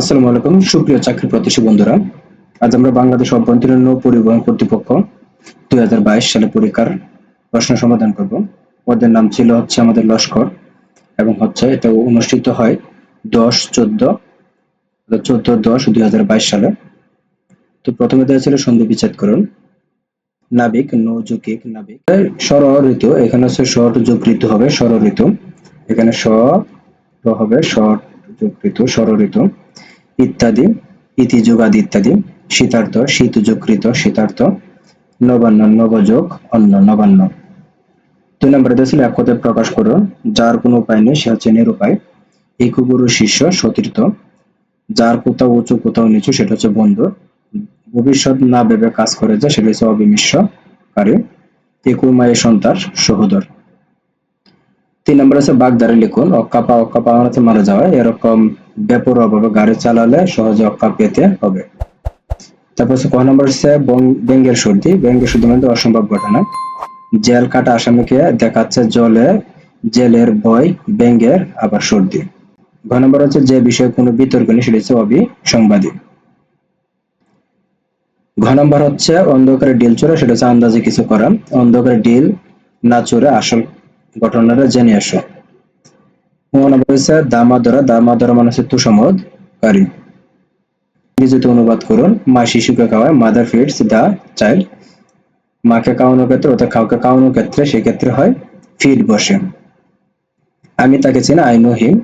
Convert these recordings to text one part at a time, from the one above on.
আসসালামু আলাইকুম। সুপ্রিয় চাকরি প্রত্যাশী বন্ধুরা, আজ আমরা বাংলাদেশ অভ্যন্তরীণ পরিবহন কর্তৃপক্ষ দুই হাজার বাইশ সালে পরীক্ষার প্রশ্ন সমাধান করব। ওদের নাম ছিল হচ্ছে আমাদের লস্কর এবং হচ্ছে এটা অনুষ্ঠিত হয় দশ চোদ্দ চোদ্দ দশ দুই সালে। তো প্রথমে দেওয়া ছিল সন্ধি বিচ্ছেদ করুন। নাবিক, নৌযৌগিক, নাবিক। সর ঋতু এখানে হচ্ছে শর্ট যোগ ঋতু হবে সর ঋতু এখানে স হবে শর্ট যোগ ঋতু সর ঋতু ইত্যাদি, ইতি যুগাদি ইত্যাদি, শীতার্থ শীত যকৃত শীতার্থ, নবান্ন, নবযোগ অন্য নবান্ন। দুই নম্বরে ছিল এক কথায় প্রকাশ করো যার কোনো উপায় নেই, সে হচ্ছে নিরুপায়। ইকুগুরু শিষ্য, সতীর্থ, যার কোথাও উঁচু, কোথাও নিচু, সেটা হচ্ছে বন্ধু। ভবিষ্যৎ না ভেবে কাজ করে যে, সেটা হচ্ছে অবিমিশ্বকারী ইকুমায়ের সন্তান সহোদর। তিন নম্বর আছে বাগদারে লিখুন অক্কাপা অক্কাপা মানে মারা যাওয়া, এরকম বেপরোয়া ভাবে গাড়ি চালালে সহজে অক্কা পেতে হবে। তারপর হচ্ছে ক নম্বর হচ্ছে ব্যঙ্গের সর্দি। ব্যঙ্গের সর্দি মানে অসম্ভব ঘটনা। জেল কাটা আসামিকে দেখাচ্ছে জলে, জেলের বই ব্যঙ্গের আবার সর্দি। ঘ নম্বর হচ্ছে যে বিষয়ে কোনো বিতর্ক নেই, সেটা হচ্ছে অবিসংবাদী ঘ নম্বর হচ্ছে অন্ধকারে ডিল চোরা, সেটা হচ্ছে আন্দাজে কিছু করা। অন্ধকারে ডিল না চোরে আসল ঘটনাটা জেনে আসো। দামাদরা দামাদরা মানে হচ্ছে ইংরেজিতে অনুবাদ করুন, মা শিশুকে খাওয়ায় মাদার ফিডস দা চাইল্ড মাকে খাওয়ানোর ক্ষেত্রে অর্থাৎ কাউকে খাওয়ানোর ক্ষেত্রে সেক্ষেত্রে হয় ফিড বসে। আমি তাকে চিনি আই নো হিম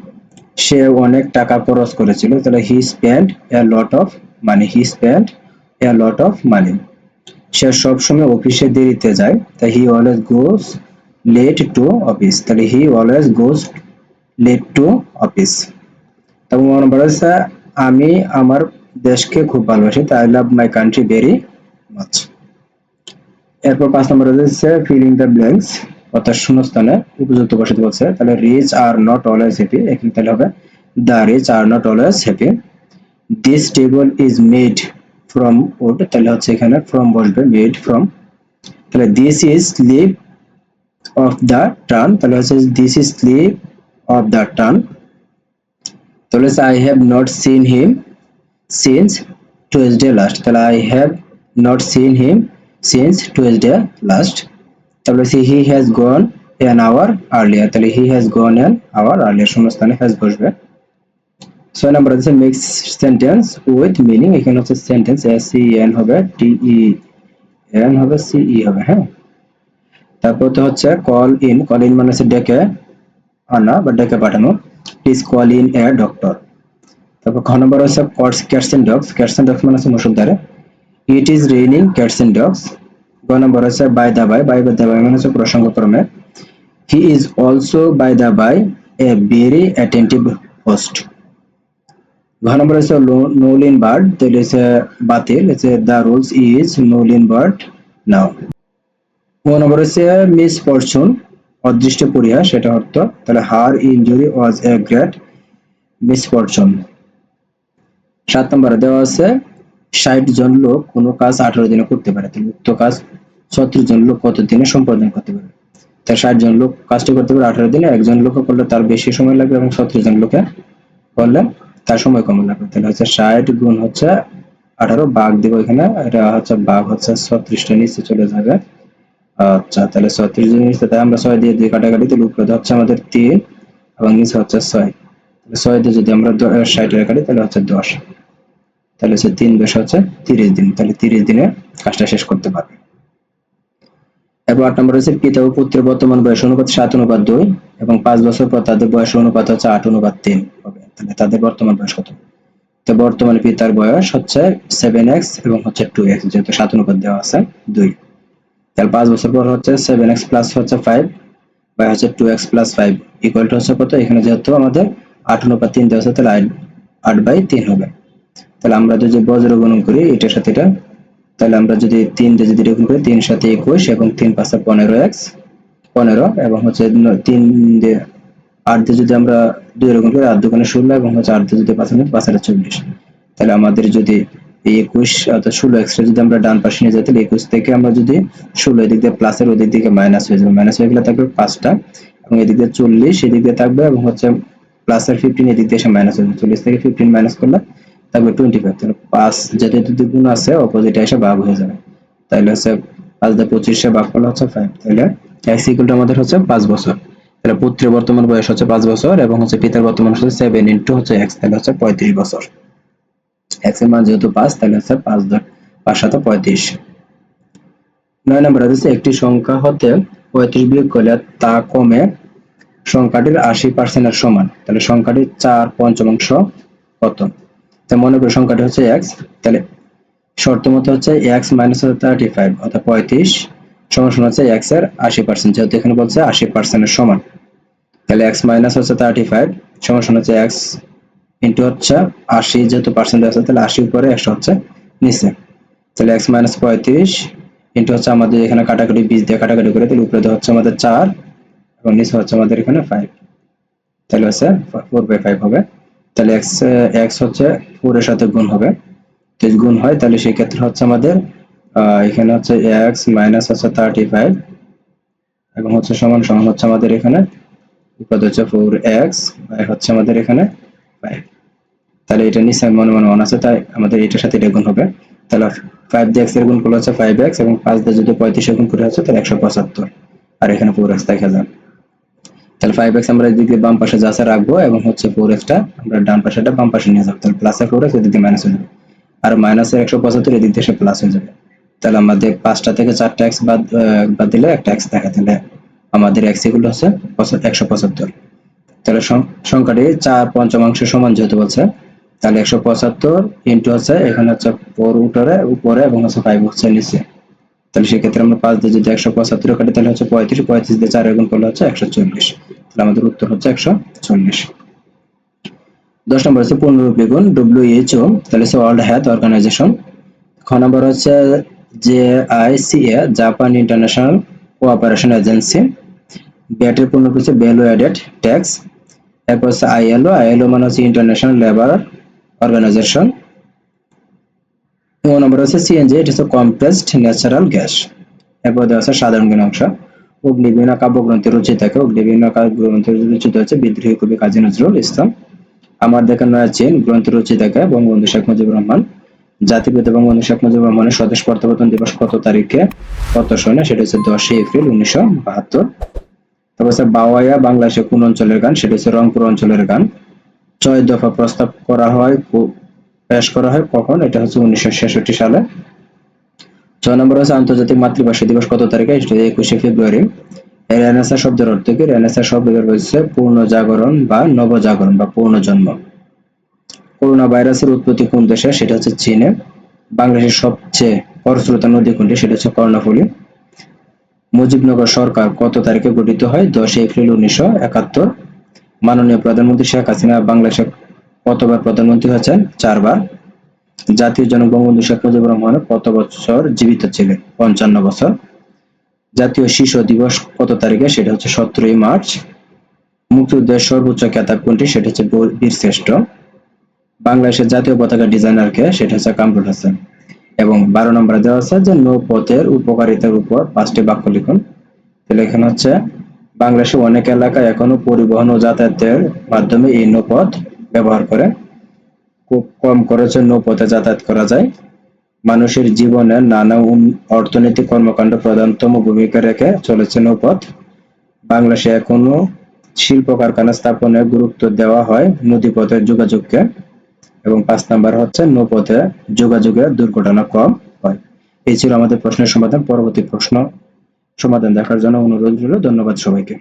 সে অনেক টাকা খরচ করেছিল, তাহলে he spend a lot of money he spend a lot of money সে সবসময় অফিসে দেরিতে যায়, তাই he always goes late to office তাহলে he always goes late to office তবে নম্বর হচ্ছে আমি আমার দেশকে খুব ভালোবাসি I love my country very much এরপর পাঁচ নম্বর হচ্ছে ফিলিং দ্য ব্ল্যাঙ্কস অর্থাৎ শূন্যস্থানে উপযুক্ত বসাতে বলছে। তাহলে rich are not always happy এখানে তাহলে হবে the rich are not always happy this table is made from wood তাহলে হচ্ছে এখানে ফ্রম বসবে মেড ফ্রম তাহলে this is slip of the turn তাহলে হচ্ছে this is slip of the turn তাহলে I have not seen him since Tuesday last তাহলে I have not seen him since Tuesday last তাহলে see he has gone an hour earlier তাহলে he has gone an hour earlier শূন্যস্থানে has বসবে ছয় নম্বর হচ্ছে mix sentence with meaning এখানে হচ্ছে sentence S C N হবে টি ই এন হবে সি ই হবে হ্যাঁ তারপর তো হচ্ছে কল ইন কল ইন মানে হচ্ছে ডেকে আনা বা ডেকে পাঠানো। Please call in a doctor তারপর খ নম্বর হচ্ছে cats cats and dogs cats and dogs মানে হচ্ছে মুসুলদারে it is raining cats and dogs গ নম্বর হচ্ছে by the by by the by মানে হচ্ছে প্রসঙ্গক্রমে। He is also by the by a very attentive host ঘ নম্বর হচ্ছে নোলিন বার্ড তাহলে হচ্ছে বাতিল। হচ্ছে the rules is null and bird now ও নম্বর হচ্ছে মিস ফরচুন অদৃষ্ট পরিহাস সেটা অর্থ, তাহলে her injury was a great misfortune সাত নম্বরে দেওয়া আছে, ষাট জন লোক কোনো কাজ আঠারো দিনে করতে পারে, তাহলে উক্ত কাজ ছত্রিশ জন লোক কত দিনে সম্পাদন করতে পারে? তার ষাট জন লোক কাজটি করতে পারে আঠারো দিনে, একজন লোক করলে তার বেশি সময় লাগবে এবং ছত্রিশ জন লোকে করলে তার সময় কম লাগবে। তাহলে হচ্ছে ষাট গুণ হচ্ছে আঠারো, বাঘ দিব এখানে, এটা হচ্ছে বাঘ হচ্ছে ছত্রিশটা নিচে চলে যাবে। আচ্ছা তাহলে ছত্রিশ জন নিচে তাই আমরা ছয় দিয়ে দিয়ে কাটাকাটি তাহলে উপরে হচ্ছে আমাদের তিন এবং নিচে হচ্ছে ছয়। ছয় দিয়ে যদি আমরা ষাট কাটি, তাহলে হচ্ছে দশ। তাহলে হচ্ছে তিন বেশ হচ্ছে তিরিশ দিন। তাহলে তিরিশ দিনে কাজটা শেষ করতে পারবে। এরপর আট নম্বর হচ্ছে পিতা ও পুত্রের বর্তমান বয়স অনুপাত সাত, অনুপাত দুই এবং পাঁচ বছর পর তাদের বয়স অনুপাত হচ্ছে আট, অনুপাত তিন হবে। তাহলে তাদের বর্তমান বয়স কত? তো বর্তমানে পিতার বয়স হচ্ছে সেভেন এক্স এবং হচ্ছে টু এক্স যেহেতু সাত অনুপাত দেওয়া আছে, দুই। তাহলে পাঁচ বছর পর হচ্ছে সেভেন এক্স প্লাস হচ্ছে ফাইভ বা হচ্ছে two X plus five equal to হচ্ছে কত? এখানে যেহেতু আমাদের আট অনুপাত তিন দেওয়া তাহলে আট বাই তিন হবে। তাহলে আমরা যদি বজ্র গুণন করি, এটার সাথে এটা, তাহলে আমরা যদি তিন দিয়ে যদি গুণ করি তিন সাথে একুশ এবং তিন পাঁচে পনেরো এক্স পনেরো এবং হচ্ছে তিন দিয়ে আট দিয়ে যদি আমরা দুই রকম করি, আট দোকানে ষোলো এবং হচ্ছে আট দিয়ে যদি পাঁচ পাঁচ হাজার চল্লিশ তাহলে আমাদের যদি একুশ, অর্থাৎ ষোলো এক্সট্রা যদি আমরা ডান পাশে নিয়ে যাই, তাহলে একুশ থেকে আমরা যদি ষোলো এদিক দিয়ে প্লাসের ওদিক দিকে মাইনাস হয়ে যাবে। মাইনাস হয়ে গেলে থাকবে পাঁচটা এবং এদিক দিয়ে চল্লিশ এদিক দিয়ে থাকবে এবং হচ্ছে প্লাসের ফিফটিন এদিক দিয়ে এসে মাইনাস হয়ে যাবে। চল্লিশ থেকে ফিফটিন মাইনাস করলে থাকবে টোয়েন্টি ফাইভ তাহলে পাঁচ যেহেতু দুটি গুণ আছে অপোজিটে এসে ভাগ হয়ে যাবে। তাহলে হচ্ছে পাঁচ দিয়ে পঁচিশে ভাগ করলে হচ্ছে ফাইভ তাহলে আমাদের হচ্ছে পাঁচ বছর। তাহলে পুত্রের বর্তমান বয়স হচ্ছে পাঁচ বছর এবং হচ্ছে পিতার বর্তমান হচ্ছে সেভেন ইন্টু হচ্ছে এক্স তাহলে হচ্ছে পঁয়ত্রিশ বছর। এক্সের মান যেহেতু পাঁচ, তাহলে হচ্ছে পাঁচ দশ, পাঁচ সাথে পঁয়ত্রিশ। নয় নম্বর হচ্ছে একটি সংখ্যা হতে পঁয়ত্রিশ বিয়োগ করলে তা কমে সংখ্যাটির আশি পার্সেন্টের সমান। তাহলে সংখ্যাটির চার পঞ্চমাংশ কত? তা মনে করি সংখ্যাটি হচ্ছে এক্স তাহলে শর্ত মতো হচ্ছে এক্স মাইনাস থার্টি ফাইভ অর্থাৎ পঁয়ত্রিশ সমান সমান হচ্ছে এক্সের আশি পার্সেন্ট যেহেতু এখানে বলছে আশি পার্সেন্টের সমান। তাহলে এক্স মাইনাস হচ্ছে থার্টি ফাইভ সমান সমান হচ্ছে এক্স ইন্টু হচ্ছে আশি যেহেতু পার্সেন্ট আছে, তাহলে আশি উপরে একশো হচ্ছে নিচে। তাহলে এক্স মাইনাস পঁয়ত্রিশ ইন্টু হচ্ছে আমাদের এখানে কাটাকাটি বীজ দিয়ে কাটাকাটি করে, তাহলে উপরে হচ্ছে আমাদের চার এবং নিচে হচ্ছে আমাদের এখানে ফাইভ তাহলে হচ্ছে ফোর বাই ফাইভ হবে। তাহলে এক্স এক্স হচ্ছে ফোর এর সাথে গুণ হবে। যদি গুণ হয়, তাহলে সেই ক্ষেত্রে হচ্ছে আমাদের এখানে হচ্ছে এক্স মাইনাস হচ্ছে থার্টি ফাইভ এবং হচ্ছে সমান সমান হচ্ছে আমাদের এখানে। উপরে হচ্ছে ফোর এক্স হচ্ছে আমাদের এখানে ফাইভ তাহলে এটা নিচে মনে মনে মনে আছে, তাই আমাদের এটার সাথে এটা গুণ হবে। তাহলে ফাইভ দিয়ে এক্সের গুণ করলে হচ্ছে ফাইভ এক্স এবং পাঁচ দিয়ে যদি পঁয়ত্রিশ গুণ করে হচ্ছে, তাহলে একশো পঁচাত্তর। আর এখানে ফোর এক্স দেখা যায় তাহলে ফাইভ এক্স আমরা এদিকে বাম পাশে যাচ্ছে রাখব এবং হচ্ছে ফোর এক্সটা আমরা ডান পাশেটা বাম পাশে নিয়ে যাব। তাহলে প্লাসে ফোর এক্স এদিকে মাইনাস হয়ে যাবে। আর মাইনাসের একশো পঁচাত্তর এদিক দিয়ে প্লাস হয়ে যাবে। তাহলে আমাদের পাঁচটা থেকে চারটা এক্স বাদ বাদ দিলে একটা এক্স থাকে তাহলে আমাদের এক্স এগুলো হচ্ছে একশো পঁচাত্তর। তাহলে সংখ্যাটি চার পঞ্চমাংশ সমান যেহেতু বলছে, তাহলে একশো পঁচাত্তর ইন্টু হচ্ছে, এখানে হচ্ছে ফোর উপরে উপরে এবং হচ্ছে ফাইভ হচ্ছে নিচে। তাহলে সেক্ষেত্রে আমরা পাঁচ দিয়ে যদি একশো পঁচাত্তর কাটি, তাহলে হচ্ছে পঁয়ত্রিশ পঁয়ত্রিশ দিয়ে চার গুণ করলে হচ্ছে একশো চল্লিশ। তাহলে আমাদের উত্তর হচ্ছে একশো চল্লিশ। দশ নম্বর হচ্ছে পনেরো দ্বিগুণ ডব্লিউএইচও তাহলে হচ্ছে ওয়ার্ল্ড হেলথ অর্গানাইজেশন খ নম্বর হচ্ছে J I C A Japan International Cooperation Agency ব্যাটের পূর্ণ হচ্ছে ভ্যালু অ্যাডেড ট্যাক্স এরপর হচ্ছে আইএলও আইএলও মানে হচ্ছে ইন্টারন্যাশনাল লেবার অর্গানাইজেশন এবং নম্বর হচ্ছে সিএনজি এটা হচ্ছে কম্প্রেসড ন্যাচারাল গ্যাস এরপর দেওয়া আছে সাধারণ জ্ঞান অংশ অগ্নিবীণা কাব্যগ্রন্থের রচিতাকে অগ্নিবীণা কাব্যগ্রন্থের রচিত হচ্ছে বিদ্রোহী কবি কাজী নজরুল ইসলাম। আমার দেখা নয়া চীন, গ্রন্থ রচিতাকে বঙ্গবন্ধু শেখ মুজিবুর রহমান। জাতিপিতা বঙ্গবন্ধু শেখ মুজিবুর রহমানের স্বদেশ প্রত্যাবর্তন দিবস কত তারিখে? কত সনে সেটা হচ্ছে দশই এপ্রিল উনিশশো বাহাত্তর। তারপর হচ্ছে বাওয়াইয়া, বাংলাদেশের কোন অঞ্চলের গান, সেটা হচ্ছে রংপুর অঞ্চলের গান। ছয় দফা প্রস্তাব করা হয় পেশ করা হয় কখন? এটা হচ্ছে উনিশশো ছেষট্টি সালে। ছয় নম্বর হচ্ছে আন্তর্জাতিক মাতৃভাষা দিবস কত তারিখে? একুশে ফেব্রুয়ারি। রেনেসা শব্দের অর্থ কি? রেনেসা শব্দের হচ্ছে পূর্ণ জাগরণ বা নবজাগরণ বা পূর্ণ জন্ম। করোনা ভাইরাসের উৎপত্তি কোন দেশে? সেটা হচ্ছে চীনে। বাংলাদেশের সবচেয়ে খরস্রোত নদী কোনটি? সেটা হচ্ছে কর্ণফুলী। মুজিবনগর সরকার কত তারিখে গঠিত হয়? দশই এপ্রিল উনিশশো একাত্তর। মাননীয় প্রধানমন্ত্রী শেখ হাসিনা বাংলাদেশের কতবার প্রধানমন্ত্রী হয়েছেন? চারবার। জাতীয় জনক বঙ্গবন্ধু শেখ মুজিবুর রহমান কত বছর জীবিত ছিলেন? পঞ্চান্ন বছর। জাতীয় শিশু দিবস কত তারিখে? সেটা হচ্ছে সতেরোই মার্চ। মুক্তিযুদ্ধের সর্বোচ্চ খেতাব কোনটি? সেটা হচ্ছে বীর- বীরশ্রেষ্ঠ। বাংলাদেশের জাতীয় পতাকা ডিজাইনার কে? সেটা হচ্ছে কামরুল হাসান। এবং বারো নম্বরে দেওয়া আছে যে নৌপথের উপকারিতার উপর পাঁচটি বাক্য লিখুন। তাহলে এখানে হচ্ছে, বাংলাদেশের অনেক এলাকায় এখনও পরিবহন ও যাতায়াতের মাধ্যমে এই নৌপথ ব্যবহার করে। খুব কম খরচে নৌপথে যাতায়াত করা যায়। মানুষের জীবনে নানা অর্থনৈতিক কর্মকাণ্ড প্রধানতম ভূমিকা রেখে চলেছে নৌপথ বাংলাদেশে এখনও শিল্প কারখানা স্থাপনে গুরুত্ব দেওয়া হয় নদীপথের যোগাযোগকে। এবং পাঁচ নাম্বার হচ্ছে নৌপথে যোগাযোগে দুর্ঘটনা কম হয়। এই ছিল আমাদের প্রশ্নের সমাধান। পরবর্তী প্রশ্ন সমাধান দেখার জন্য অনুরোধ রইল। ধন্যবাদ সবাইকে।